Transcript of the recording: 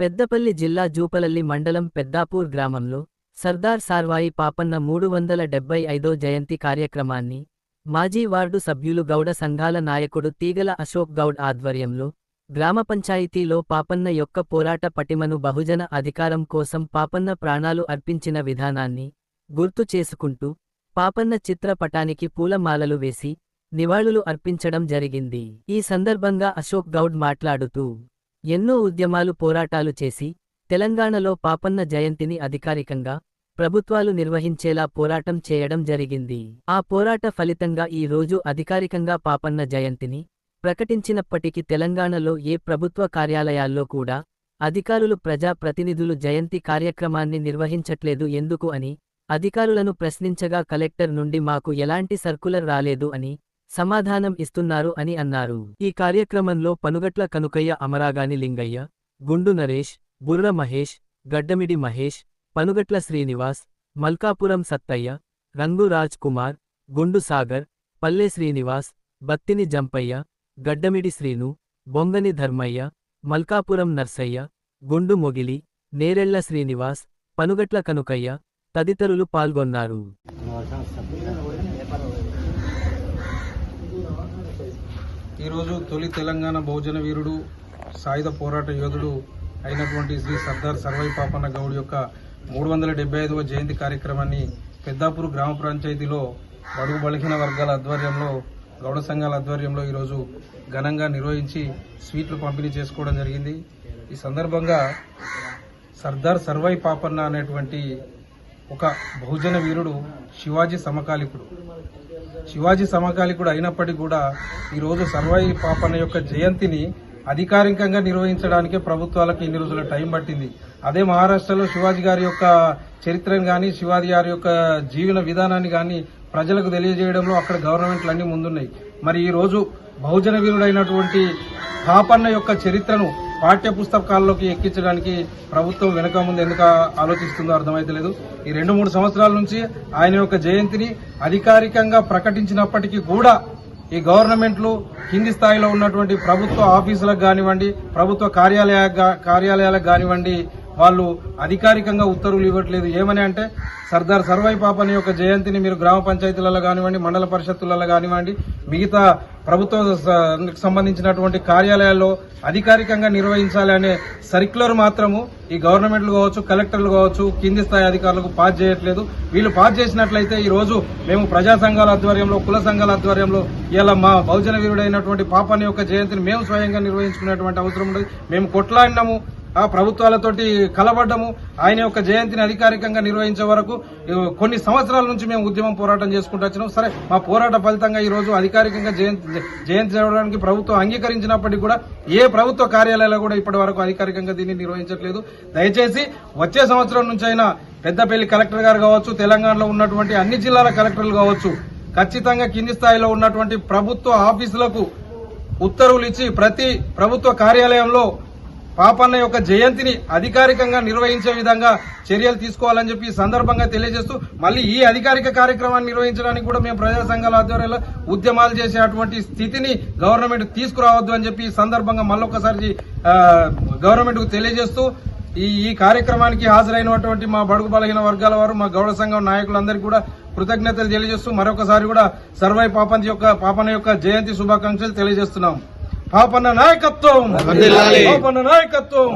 పెద్దపల్లి జిల్లా జూపలల్లి మండలం పెద్దాపూర్ గ్రామంలో సర్దార్ సార్వాయి పాపన్న మూడు వందల డెబ్బై ఐదో జయంతి కార్యక్రమాన్ని మాజీ వార్డు సభ్యులు గౌడ సంఘాల నాయకుడు తీగల అశోక్ గౌడ్ ఆధ్వర్యంలో గ్రామ పంచాయతీలో పాపన్న యొక్క పోరాట పటిమను బహుజన అధికారం కోసం పాపన్న ప్రాణాలు అర్పించిన విధానాన్ని గుర్తు చేసుకుంటూ పాపన్న చిత్రపటానికి పూలమాలలు వేసి నివాళులు అర్పించడం జరిగింది. ఈ సందర్భంగా అశోక్ గౌడ్ మాట్లాడుతూ ఎన్నో ఉద్యమాలు పోరాటాలు చేసి తెలంగాణలో పాపన్న జయంతిని అధికారికంగా ప్రభుత్వాలు నిర్వహించేలా పోరాటం చేయడం జరిగింది. ఆ పోరాట ఫలితంగా ఈ రోజు అధికారికంగా పాపన్న జయంతిని ప్రకటించినప్పటికీ తెలంగాణలో ఏ ప్రభుత్వ కార్యాలయాల్లో కూడా అధికారులు ప్రజా ప్రతినిధులు జయంతి కార్యక్రమాన్ని నిర్వహించట్లేదు ఎందుకు అని అధికారులను ప్రశ్నించగా కలెక్టర్ నుండి మాకు ఎలాంటి సర్కులర్ రాలేదు అని సమాధానం ఇస్తున్నారు అని అన్నారు. ఈ కార్యక్రమంలో పనుగట్ల కనుకయ్య అమరాగాని లింగయ్య గుండు నరేష్ బుర్ర మహేష్ గడ్డమిడి మహేష్ పనుగట్ల శ్రీనివాస్ మల్కాపురం సత్తయ్య రంగు రాజ్ కుమార్ గుండు సాగర్ పల్లె శ్రీనివాస్ బత్తిని జంపయ్య గడ్డమిడి శ్రీను బొంగని ధర్మయ్య మల్కాపురం నర్సయ్య గుండు మొగిలి నేరెళ్ళ శ్రీనివాస్ పనుగట్ల కనుకయ్య తదితరులు పాల్గొన్నారు. ఈరోజు తొలి తెలంగాణ బహుజన వీరుడు సాయుధ పోరాట యోధుడు అయినటువంటి శ్రీ సర్దార్ సర్వై పాపన్న గౌడ్ యొక్క మూడు వందల డెబ్బై ఐదవ జయంతి కార్యక్రమాన్ని పెద్దాపూర్ గ్రామ పంచాయతీలో బడుగు బలహీన వర్గాల ఆధ్వర్యంలో గౌడ సంఘాల ఆధ్వర్యంలో ఈరోజు ఘనంగా నిర్వహించి స్వీట్లు పంపిణీ చేసుకోవడం జరిగింది. ఈ సందర్భంగా సర్దార్ సర్వై పాపన్న అనేటువంటి ఒక బహుజన వీరుడు శివాజీ సమకాలికుడు. శివాజీ సమకాలికుడు అయినప్పటికీ కూడా ఈరోజు సర్వాయి పాపన్న యొక్క జయంతిని అధికారికంగా నిర్వహించడానికే ప్రభుత్వాలకు ఇన్ని రోజుల టైం పట్టింది. అదే మహారాష్ట్రలో శివాజీ గారి యొక్క చరిత్రను కానీ శివాజీ గారి యొక్క జీవన విధానాన్ని కానీ ప్రజలకు తెలియజేయడంలో అక్కడ గవర్నమెంట్లు అన్ని ముందున్నాయి. మరి ఈ రోజు బహుజన వీరుడైనటువంటి పాపన్న యొక్క చరిత్రను పాఠ్య పుస్తకాల్లోకి ఎక్కించడానికి ప్రభుత్వం వెనుక ముందు ఎందుకు ఆలోచిస్తుందో అర్థమైతలేదు ఈ రెండు మూడు సంవత్సరాల నుంచి ఆయన యొక్క జయంతిని అధికారికంగా ప్రకటించినప్పటికీ కూడా ఈ గవర్నమెంట్లు కింది స్థాయిలో ఉన్నటువంటి ప్రభుత్వ ఆఫీసులకు కానివ్వండి ప్రభుత్వ కార్యాలయ కార్యాలయాలకు కానివ్వండి వాళ్ళు అధికారికంగా ఉత్తర్వులు ఇవ్వట్లేదు. ఏమని అంటే సర్దార్ సర్వై పాపని యొక్క జయంతిని మీరు గ్రామ పంచాయతీలలో కానివ్వండి మండల పరిషత్తులలో కానివ్వండి మిగతా ప్రభుత్వ సంబంధించినటువంటి కార్యాలయాల్లో అధికారికంగా నిర్వహించాలి అనే సర్క్యులర్ మాత్రము ఈ గవర్నమెంట్లు కావచ్చు కలెక్టర్లు కావచ్చు కింది స్థాయి అధికారులకు పాస్ చేయట్లేదు. వీళ్ళు పాస్ చేసినట్లయితే ఈ రోజు మేము ప్రజా సంఘాల ఆధ్వర్యంలో కుల సంఘాల ఆధ్వర్యంలో ఇలా మా బహుజన వీరుడైనటువంటి పాపాని యొక్క జయంతిని మేము స్వయంగా నిర్వహించుకునేటువంటి అవసరం ఉండదు మేము కొట్లాడినాము. ప్రభుత్వాలతోటి కలబడ్డము ఆయన యొక్క జయంతిని అధికారికంగా నిర్వహించే వరకు కొన్ని సంవత్సరాల నుంచి మేము ఉద్యమం పోరాటం చేసుకుంటూ వచ్చినాం. సరే మా పోరాట ఫలితంగా ఈరోజు అధికారికంగా జయంతి జయంతి జరగడానికి ప్రభుత్వం అంగీకరించినప్పటికీ కూడా ఏ ప్రభుత్వ కార్యాలయాలు కూడా ఇప్పటి వరకు అధికారికంగా దీన్ని నిర్వహించట్లేదు. దయచేసి వచ్చే సంవత్సరం నుంచి అయినా పెద్దపల్లి కలెక్టర్ గారు కావచ్చు తెలంగాణలో ఉన్నటువంటి అన్ని జిల్లాల కలెక్టర్లు కావచ్చు ఖచ్చితంగా కింది స్థాయిలో ఉన్నటువంటి ప్రభుత్వ ఆఫీసులకు ఉత్తర్వులు ఇచ్చి ప్రతి ప్రభుత్వ కార్యాలయంలో పాపన్న యొక్క జయంతిని అధికారికంగా నిర్వహించే విధంగా చర్యలు తీసుకోవాలని చెప్పి ఈ సందర్భంగా తెలియజేస్తూ మళ్ళీ ఈ అధికారిక కార్యక్రమాన్ని నిర్వహించడానికి కూడా మేము ప్రజా సంఘాల ఆధ్వర్యంలో ఉద్యమాలు చేసేటువంటి స్థితిని గవర్నమెంట్ తీసుకురావద్దు అని చెప్పి ఈ సందర్భంగా మళ్ళొకసారి ఆ, గవర్నమెంట్కు తెలియజేస్తూ ఈ ఈ కార్యక్రమానికి హాజరైనటువంటి మా బడుగు బలహీన వర్గాల వారు మా గౌడ సంఘం నాయకులందరికీ కూడా కృతజ్ఞతలు తెలియజేస్తూ మరొకసారి కూడా సర్వై పాపన్ యొక్క పాపన యొక్క జయంతి శుభాకాంక్షలు తెలియజేస్తున్నాం. పాపన్న నాయకత్వం. పాపన్న నాయకత్వం.